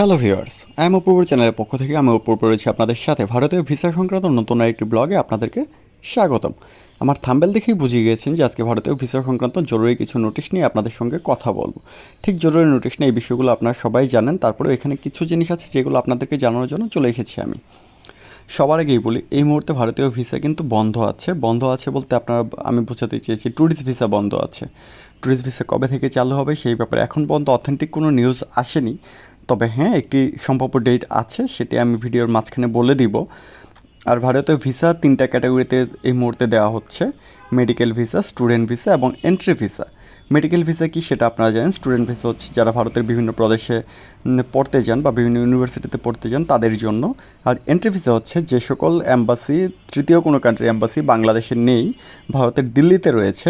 Hello viewers I am Apurba চ্যানেলের পক্ষ থেকে আমি অপূর্ব রয়েছি আপনাদের সাথে। ভারতীয় ভিসা সংক্রান্ত নতুন একটি ব্লগে আপনাদেরকে স্বাগতম। আমার থাম্বেল দেখেই বুঝিয়ে গিয়েছেন যে আজকে ভারতীয় ভিসা সংক্রান্ত জরুরি কিছু নোটিশ নিয়ে আপনাদের সঙ্গে কথা বলব। ঠিক জরুরি নোটিশ নিয়ে এই বিষয়গুলো আপনারা সবাই জানেন তারপরে এখানে কিছু জিনিস আছে যেগুলো আপনাদেরকে জানানোর জন্য চলে এসেছি আমি। সবার আগেই বলি, এই মুহূর্তে ভারতীয় ভিসা কিন্তু বন্ধ আছে। বন্ধ আছে বলতে আপনারা, আমি বোঝাতে চেয়েছি ট্যুরিস্ট ভিসা বন্ধ আছে। ট্যুরিস্ট ভিসা কবে থেকে চালু হবে সেই ব্যাপারে এখন পর্যন্ত অথেন্টিক কোনো নিউজ আসেনি। তবে হ্যাঁ একটি সম্ভাব্য ডেট আছে, সেটি আমি ভিডিওর মাঝখানে বলে দিব। আর ভারতীয় ভিসা তিনটা ক্যাটাগরিতে এই মুহূর্তে দেওয়া হচ্ছে মেডিকেল ভিসা স্টুডেন্ট ভিসা এবং এন্ট্রি ভিসা মেডিকেল ভিসা কি সেটা আপনারা জানেন স্টুডেন্ট ভিসা হচ্ছে যারা ভারতের বিভিন্ন প্রদেশে পড়তে যান বা বিভিন্ন ইউনিভার্সিটিতে পড়তে যান তাদের জন্য। আর এন্ট্রি ভিসা হচ্ছে যে সকল অ্যাম্বাসি তৃতীয় কোনো কান্ট্রি অ্যাম্বাসি বাংলাদেশে নেই, ভারতের দিল্লিতে রয়েছে।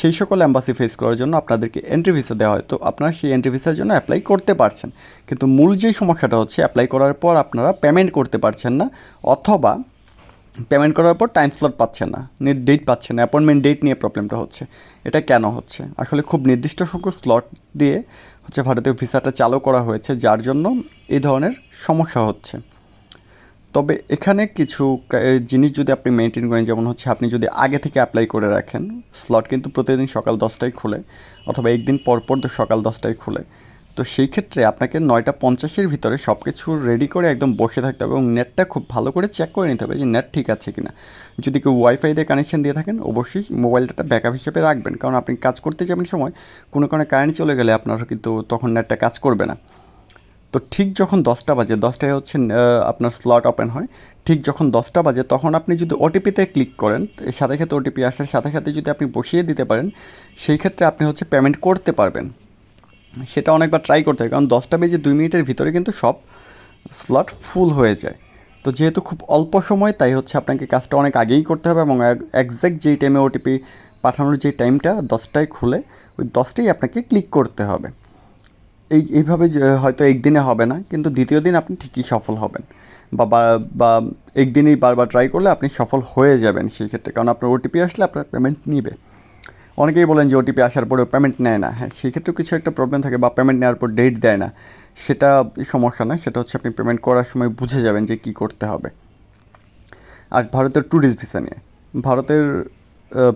সেই সকল অ্যাম্বাসি ফেস করার জন্য আপনাদেরকে এন্ট্রি ভিসা দেওয়া হয়। তো আপনারা সেই এন্ট্রি ভিসার জন্য অ্যাপ্লাই করতে পারছেন। কিন্তু মূল যেই সমস্যাটা হচ্ছে অ্যাপ্লাই করার পর আপনারা পেমেন্ট করতে পারছেন না, অথবা পেমেন্ট করার পর টাইম স্লট পাচ্ছেন না ডেট পাচ্ছেন না অ্যাপয়েন্টমেন্ট ডেট নিয়ে প্রবলেমটা হচ্ছে। এটা কেন হচ্ছে? আসলে খুব নির্দিষ্ট সংখ্যক স্লট দিয়ে হচ্ছে ভারতীয় ভিসাটা চালু করা হয়েছে, যার জন্য এই ধরনের সমস্যা হচ্ছে। তবে এখানে কিছু জিনিস যদি আপনি মেনটেন করেন, যেমন হচ্ছে আপনি যদি আগে থেকে অ্যাপ্লাই করে রাখেন স্লট কিন্তু প্রতিদিন সকাল দশটায় খুলে অথবা একদিন পর পর তো সকাল দশটায় খুলে। তো সেই ক্ষেত্রে আপনাকে নয়টা পঞ্চাশের ভিতরে সব কিছু রেডি করে একদম বসে থাকতে হবে এবং নেটটা খুব ভালো করে চেক করে নিতে হবে যে নেট ঠিক আছে কি না যদি কেউ ওয়াইফাই দিয়ে কানেকশন দিয়ে থাকেন, অবশ্যই মোবাইল ডাটা ব্যাকআপ হিসেবে রাখবেন। কারণ আপনি কাজ করতে যাবেন সময়, কোনো কারণে কারেন্ট চলে গেলে আপনার কিন্তু তখন নেটটা কাজ করবে না। তো ঠিক যখন দশটা বাজে, দশটায় হচ্ছে আপনার স্লট ওপেন হয়, ঠিক যখন দশটা বাজে, তখন আপনি যদি ওটিপিতে ক্লিক করেন, সাথে সাথে ওটিপি আসার সাথে সাথে যদি আপনি বসিয়ে দিতে পারেন, সেই ক্ষেত্রে আপনি হচ্ছে পেমেন্ট করতে পারবেন। সেটা অনেকবার ট্রাই করতে হয়, কারণ দশটা বেজে দুই মিনিটের ভিতরে কিন্তু সব স্লট ফুল হয়ে যায়। তো যেহেতু খুব অল্প সময়, তাই হচ্ছে আপনাকে কাজটা অনেক আগেই করতে হবে এবং একজ্যাক্ট যেই টাইমে ওটিপি পাঠানোর যে টাইমটা দশটায় খুলে, ওই দশটাই আপনাকে ক্লিক করতে হবে। এই, এইভাবে হয়তো একদিনে হবে না, কিন্তু দ্বিতীয় দিন আপনি ঠিকই সফল হবেন। বা, বা- একদিনেই বারবার ট্রাই করলে আপনি সফল হয়ে যাবেন সেই ক্ষেত্রে, কারণ আপনার ওটিপি আসলে আপনার পেমেন্ট নিবে। অনেকেই বলেন যে ওটিপি আসার পরেও পেমেন্ট নেয় না। হ্যাঁ সেক্ষেত্রেও কিছু একটা প্রবলেম থাকে বা পেমেন্ট নেওয়ার পর ডেট দেয় না। সেটা সমস্যা না সেটা হচ্ছে আপনি পেমেন্ট করার সময় বুঝে যাবেন যে কী করতে হবে। আর ভারতের ট্যুরিস্ট ভিসা নিয়ে, ভারতের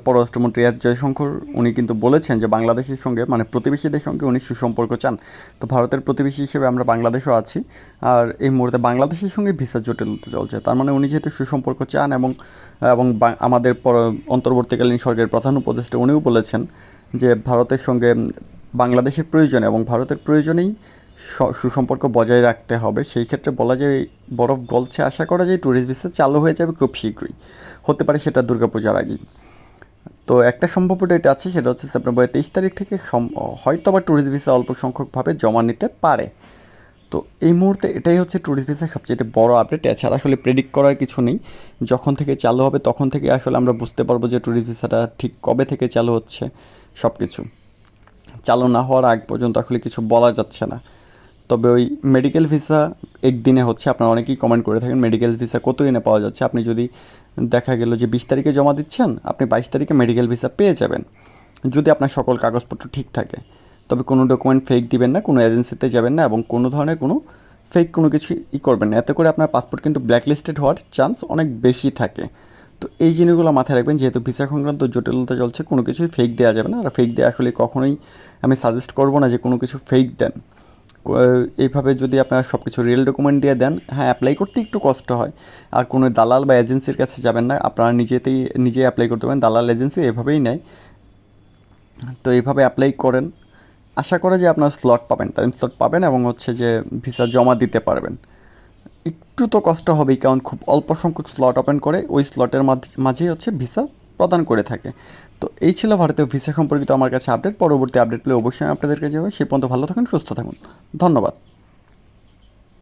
পররাষ্ট্রমন্ত্রী এস জয়শঙ্কর, উনি কিন্তু বলেছেন যে বাংলাদেশের সঙ্গে মানে প্রতিবেশীদের সঙ্গে উনি সুসম্পর্ক চান। তো ভারতের প্রতিবেশী হিসেবে আমরা বাংলাদেশও আছি। আর এই মুহূর্তে বাংলাদেশের সঙ্গে ভিসা জটিলতা চলছে। তার মানে উনি যেহেতু সুসম্পর্ক চান এবং এবং আমাদের পর, অন্তর্বর্তীকালীন সরকারের প্রধান উপদেষ্টা উনিও বলেছেন যে ভারতের সঙ্গে বাংলাদেশের প্রয়োজনে এবং ভারতের প্রয়োজনেই সুসম্পর্ক বজায় রাখতে হবে। সেই ক্ষেত্রে বলা যায়, বরফ গলছে আশা করা যায় ট্যুরিস্ট ভিসা চালু হয়ে যাবে খুব শীঘ্রই। হতে পারে সেটা দুর্গাপূজার আগেই। তো একটা সম্ভাব্য ডেট আছে, সেটা হচ্ছে সেপ্টেম্বরের তেইশ তারিখ থেকে হয়তো আবার ট্যুরিস্ট ভিসা অল্প সংখ্যকভাবে জমা নিতে পারে। তো এই মুহূর্তে এটাই হচ্ছে ট্যুরিস্ট ভিসা সবচেয়ে বড় আপডেট এছাড়া আসলে প্রেডিক্ট করার কিছু নেই। যখন থেকে চালু হবে তখন থেকে আসলে আমরা বুঝতে পারব যে ট্যুরিস্ট ভিসাটা ঠিক কবে থেকে চালু হচ্ছে সব কিছু চালু না হওয়ার আগ পর্যন্ত আসলে কিছু বলা যাচ্ছে না। তবে ওই মেডিকেল ভিসা একদিনে হচ্ছে আপনারা অনেকেই কমেন্ট করে থাকেন মেডিকেল ভিসা কত দিনে পাওয়া যাচ্ছে? আপনি যদি দেখা গেল যে বিশ তারিখে জমা দিচ্ছেন, আপনি বাইশ তারিখে মেডিকেল ভিসা পেয়ে যাবেন, যদি আপনার সকল কাগজপত্র ঠিক থাকে। তবে কোনো ডকুমেন্ট ফেক দিবেন না, কোনো এজেন্সিতে যাবেন না এবং কোনো ধরনের কোনো ফেক কোনো কিছু ই করবেন না। এতে করে আপনার পাসপোর্ট কিন্তু ব্ল্যাকলিস্টেড হওয়ার চান্স অনেক বেশি থাকে। তো এই জিনিসগুলো মাথায় রাখবেন, যেহেতু ভিসা সংক্রান্ত জটিলতা চলছে, কোনো কিছুই ফেক দেওয়া যাবে না। আর ফেক দেওয়া আসলে কখনোই আমি সাজেস্ট করব না যে কোনো কিছু ফেক দেন। এইভাবে যদি আপনারা সব কিছু রিয়েল ডকুমেন্ট দিয়ে দেন হ্যাঁ অ্যাপ্লাই করতে একটু কষ্ট হয়। আর কোনো দালাল বা এজেন্সির কাছে যাবেন না, আপনারা নিজেতেই নিজেই অ্যাপ্লাই করতে পারেন, দালাল এজেন্সি এভাবেই নেয়। তো এইভাবে অ্যাপ্লাই করেন। আশা করে যে আপনার স্লট পাবেন টাইম স্লট পাবেন এবং হচ্ছে যে ভিসা জমা দিতে পারবেন। একটু তো কষ্ট হবেই, কারণ খুব অল্প সংখ্যক স্লট ওপেন করে, ওই স্লটের মাঝেই হচ্ছে ভিসা প্রদান করে থাকে। তো এই ছিল ভারতীয় ভিসা সম্পর্কিত আমার কাছে আপডেট পরবর্তী আপডেট পেলে অবশ্যই আপনাদেরকে যাবে সেই পর্যন্ত ভালো থাকুন, সুস্থ থাকুন। ধন্যবাদ।